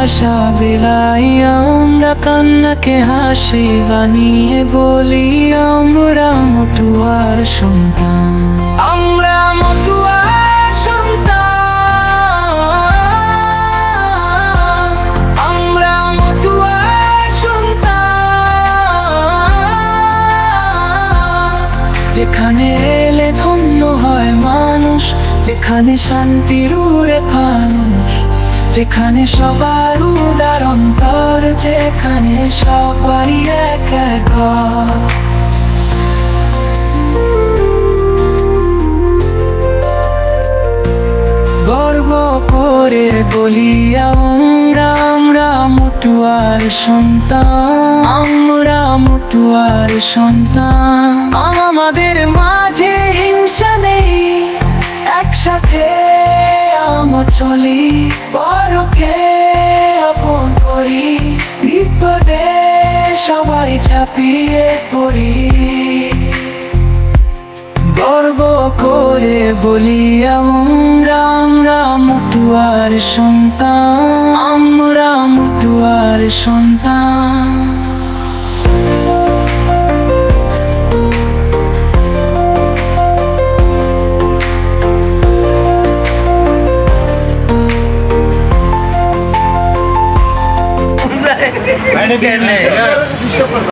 আশা বেলাই আমরা কান্নাকে হাসি বানিয়ে বলি আমরা মটুয়ার সন্তান। আমরা মটুয়ার সন্তান। আমরা মটুয়ার সন্তান। যেখানে এলে ধন্য হয় মানুষ যেখানে শান্তির উড়ে ফানুষ। যেখানে সবার উদার অন্তর, যেখানে সবাই এক এক গর্ব করে বলি আমরা আমরা মুটুয়ার সন্তান, আমরা মুটুয়ার সন্তান। আমাদের মাঝে চলি বড়কে আপন করি, বিপদে সবাই ঝাঁপিয়ে পড়ি। গর্ব করে বলি আমরা আমরা মুটুয়ার সন্তান, আমরা মুটুয়ার সন্তান। ಬೆಳಗ್ಗೆ